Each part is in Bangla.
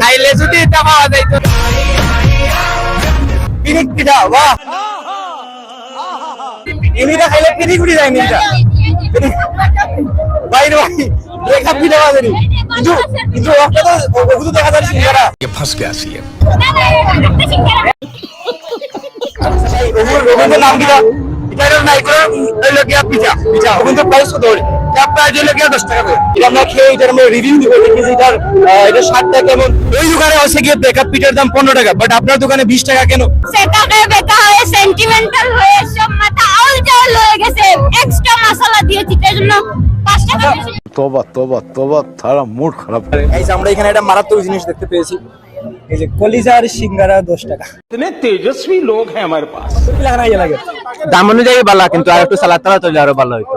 খাইলে যদি এটা পাওয়া যাইতো পিরিক পিঠা বাহ। এমনিটা খাইলে পিরিক যায় তো দেখা যায় সিঙ্গারা ফাঁস কে আসি ওগুলো নাম কি এটা নাই করে পিঠা? পিঠা। ওগুলো প্রাইস কত দাম খারাপ। আমরা এখানে একটা মারাত্মক জিনিস দেখতে পেয়েছি। এই যে সিঙ্গারা দশ টাকা। লোক আমার দাম অনুযায়ী ভালো কিন্তু আর একটু সালাদ তালা চলে আরও ভালো হইতো।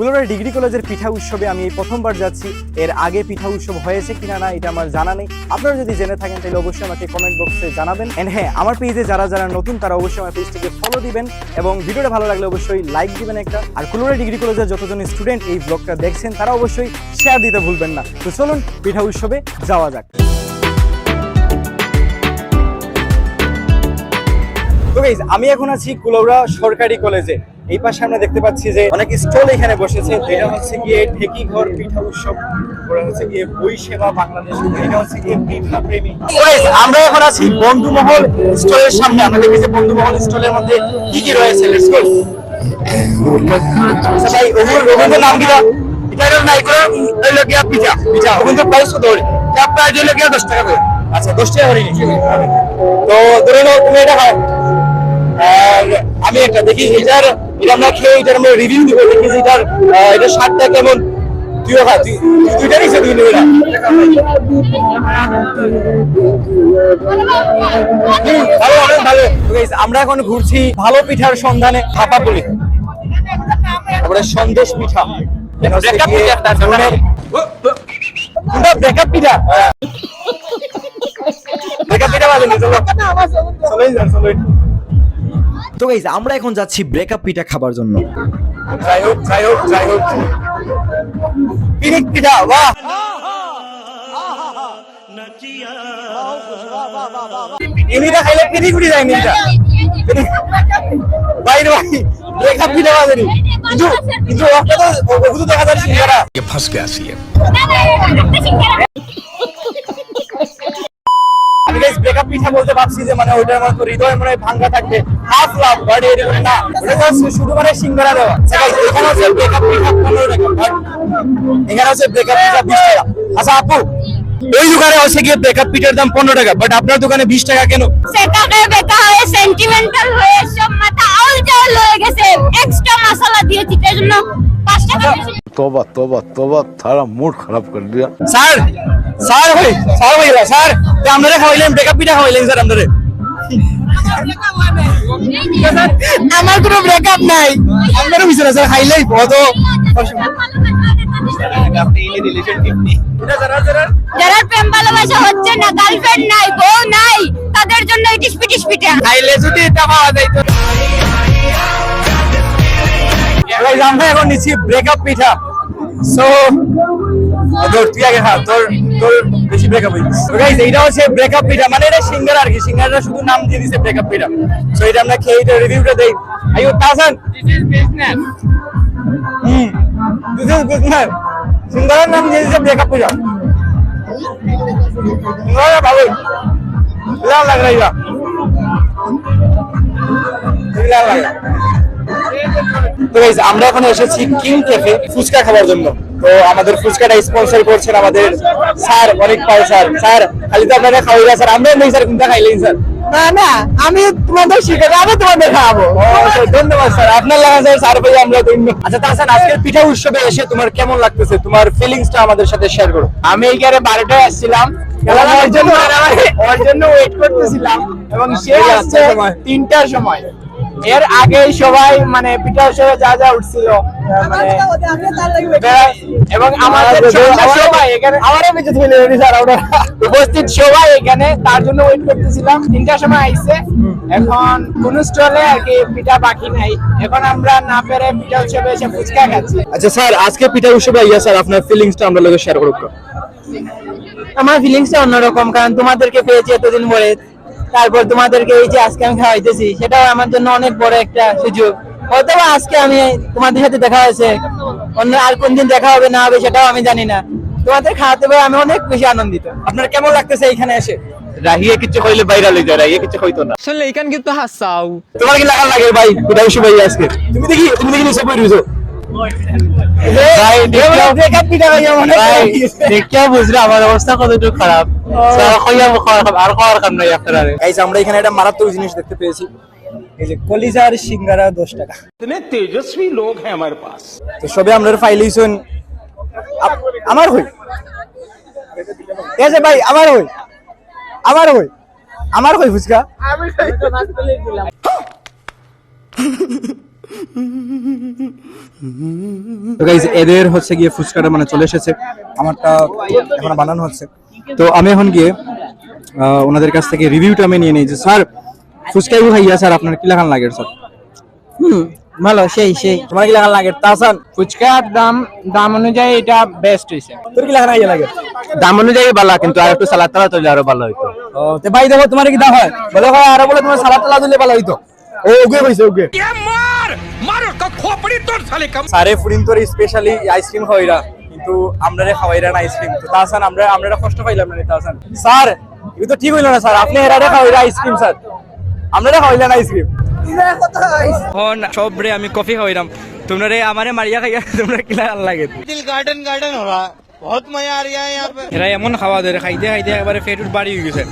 কুলারোয়া ডিগ্রি কলেজের পিঠা উৎসবে আমি এই প্রথমবার যাচ্ছি। এর আগে পিঠা উৎসব হয়েছে কিনা না, এটা আমার জানা নেই। আপনারা যদি জেনে থাকেন, তাহলে অবশ্যই আমাকে কমেন্ট বক্সে জানাবেন। এন্ড হ্যাঁ আমার পেজে যারা যারা নতুন, তারা অবশ্যই আমার পেজটিকে ফলো দিবেন। এবং ভিডিওটা ভালো লাগলে অবশ্যই লাইক দিবেন একটা। আর কুলারোয়া ডিগ্রি কলেজের যতজন স্টুডেন্ট এই ব্লগটা দেখছেন, তারা অবশ্যই শেয়ার দিতে ভুলবেন না। তো চলুন, পিঠা উৎসবে যাওয়া যাক। আমি এখন আছি কুলৌড়া সরকারি কলেজে। এই পাশে আমরা দেখতে পাচ্ছি যে অনেক স্টল এখানে বসেছে এটা হচ্ছে গিয়ে ঢেকি ঘর, পিঠা উৎসব হচ্ছে গিয়ে আমরা এখন আছি স্টলের সামনে। যে বন্ধুমহল স্টলের মধ্যে কি কি রয়েছে? আচ্ছা নাম গিয়া গিয়া আচ্ছা তো ধরে নাও, তুমি এটা আমি একটা দেখি, এটার এটা আমরা খেয়ে এটার আমরা রিভিউ দিব? দেখি যে এটার স্বাদটা কেমন? তুইও খা তুই তুই দুইটা নিচ্ছে তুই নেবে না? ভালো অনেক ভালো। আমরা এখন ঘুরছি ভালো পিঠার সন্ধানে ভাপা বলি তারপরে সন্দেশ পিঠা। পিঠা, তার সন্ধানে। ব্রেকআপ পিঠা। ব্রেকআপ পিঠা বাজে চলো। চলোই তো গাইজ আমরা এখন যাচ্ছি ব্রেকআপ পিঠা খাবার জন্য যাই হোক যাই হোক যাই হোক পিঠা কিন্তু দেখা যাচ্ছে ফসকে ব্রেকআপ পিঠা বলতে ভাবছি যে মানে ওইটার মতো হৃদয় মনে ভাঙ্গা থাকবে। হাফ লাভ বাট এরকম না শুধু মানে সিঙ্গারা দেওয়া। এখানে হচ্ছে ব্রেকআপ পিঠা পনেরো টাকা এখানে হচ্ছে ব্রেকআপ পিঠা বিশ টাকা। আচ্ছা আপু, ওই দোকানে হচ্ছে গিয়ে ব্রেকআপ পিঠার দাম পনেরো টাকা বাট আপনার দোকানে বিশ টাকা কেন? সেটাকে বেকা হয়ে সেন্টিমেন্টাল হয়ে সব মাথা আউল জাউল হয়ে গেছে। এক্সট্রা মশলা দিয়েছি, তাই জন্য तोबा तोबा तोबा थारा मूड खराब कर दिया স্যার স্যার ভাই স্যার ভাই স্যার যে আপনারা খাওয়াইলেন ব্রেকআপ পিঠা খাওয়াইলেন স্যার আপনারা আমার কোনো ব্রেকআপ নাই আপনারা বুঝছেন স্যার খাইলেই কত যারা প্রেম ভালোবাসা হচ্ছে না গার্লফ্রেন্ড নাই বউ নাই তাদের জন্য ইটিস পিটিস পিঠা খাইলে যদি এটা পাওয়া যাইতো Guys, আমরা এখন নিচ্ছি ব্রেকআপ পিঠা সো তোর তুই আগে খা তোর তোর বেশি ব্রেকআপ হয়ে গেছে এইটা হচ্ছে ব্রেকআপ পিঠা মানে এটা সিঙ্গারা আর কি সিঙ্গারা শুধু নাম দিয়ে দিছে ব্রেকআপ পিঠা সো এটা আমরা খেয়ে এটা রিভিউটা দেই। আইও Tahsan this is business hmm. This is business সিঙ্গারার নাম দিয়ে দিছে ব্রেকআপ পিঠা সিঙ্গারা ভালো। লাল লাগ রहा লাল লাগ। তো গাইস আমরা এখন এসেছি কিং ক্যাফে ফুচকা খাওয়ার জন্য। তো আমাদের ফুচকাটা স্পন্সর করছেন আমাদের স্যার অনেক পাল স্যার। স্যার খালি তো আপনারা খাওয়াইবা স্যার আমরা নেই স্যার কোনটা খাইলেন স্যার। না না আমি তোমাদের শিখাবো আমি তোমাদের খাওয়াবো। ধন্যবাদ স্যার। আপনার লাগা স্যার স্যার ভাই আমরা ধন্য আচ্ছা তাহসান আজকের পিঠা উৎসবে এসে তোমার কেমন লাগতেছে? তোমার ফিলিংসটা আমাদের সাথে শেয়ার করো। আমি এইখানে বারোটায় আসছিলাম এবং ওর জন্য ওয়েট করতেছিলাম এবং সে আসছে তিনটার সময়। এর আগেই সবাই মানে পিঠা উৎসবে যা যা উঠছিল মানে এবং আমাদের সবাই এখানে আমারও বেঁচে ছিল উপস্থিত সবাই এখানে তার জন্য ওয়েট করতেছিলাম। তিনটার সময় আইছে। এখন কোন স্টলে আর কি পিঠা বাকি নাই। এখন আমরা না পেরে পিঠা উৎসবে এসে ফুচকা খাচ্ছি। আচ্ছা স্যার আজকে পিঠা উৎসবে আইয়া স্যার আপনার ফিলিংসটা আমরা লোকে শেয়ার করুক। আমার ফিলিংসটা অন্যরকম কারণ তোমাদেরকে পেয়েছি এতদিন পরে তারপর তোমাদেরকে এই যে আজকে আমি খাওয়াইতেছি সেটাও আমার জন্য অনেক বড় একটা সুযোগ। হয়তো আজকে আমি তোমাদের সাথে দেখা হয়েছে অন্য আর কোনদিন দেখা হবে না হবে সেটাও আমি জানি না। তোমাদের খাওয়াতে পেরে আমি অনেক বেশি আনন্দিত। আপনার কেমন লাগতেছে এখানে এসে? রাহিয়ে কিছু কইলে ভাইরাল যায় রাহিয়ে কিছু কইতো না। আসলে এখান কিন্তু হাসাও। তোমার কি লাগার লাগে ভাই? পিঠা উৎসবে আইয়া আজকে। তুমি দেখি তুমি দেখি নিচে পড়ে রইছো। ভাই দেখিও ব্রেকআপ পিঠা ভাই ভাই দেখিও আমার অবস্থা কতটুকু খারাপ। জিনিস দেখতে পেয়েছি। কলিজার সিঙ্গারা দশ টাকা। আমার আমার এদের হচ্ছে গিয়ে ফুচকাটা মানে চলে এসেছে। আমারটা এখন বানানো হচ্ছে। তো আমি এখন গিয়ে ওনাদের কাছ থেকে রিভিউটা আমি নিয়ে নিয়েছি। স্যার ফুচকাই ভাইয়া স্যার আপনার কি লাগান লাগে স্যার? হুম ভালো সেই সেই। তোমার কি লাগান লাগে? স্যার? ফুচকার দাম দাম অনুযায়ী এটা বেস্ট হইছে। তোর কি লাগান লাগে দাম অনুযায়ী ভালো কিন্তু আর একটু সালাদ তালা তুললে আরও ভালো হইতো। তো ভাই দেখো তোমার কি দাম হয়? বলে হয় আরও বলে তোমার সালাদ তালা তুললে ভালো হইতো। ও ওকে কইছে ওকে মার মার কা খোপড়ি তোর সালে কাম সারে ফুডিন তোর স্পেশালি আইসক্রিম হইরা কিন্তু আমরা খাওয়াই রান আইসক্রিম। তো তাহসান আমরা আমরা কষ্ট পাইলাম না তা স্যার এগুলো তো ঠিক হইল না স্যার আপনি এরা খাওয়াইরা আইসক্রিম স্যার। আমরা খাওয়াইলেন আইসক্রিম। হন সব রে আমি কফি খাওয়াইলাম তোমরা রে আমারে মারিয়া খাইয়া তোমরা কিলা লাগে। দিল গার্ডেন গার্ডেন বহুত মজা এরা এমন খাওয়া ধরে খাইতে খাইতে একবারে পেট বাড়ি হয়ে গেছে।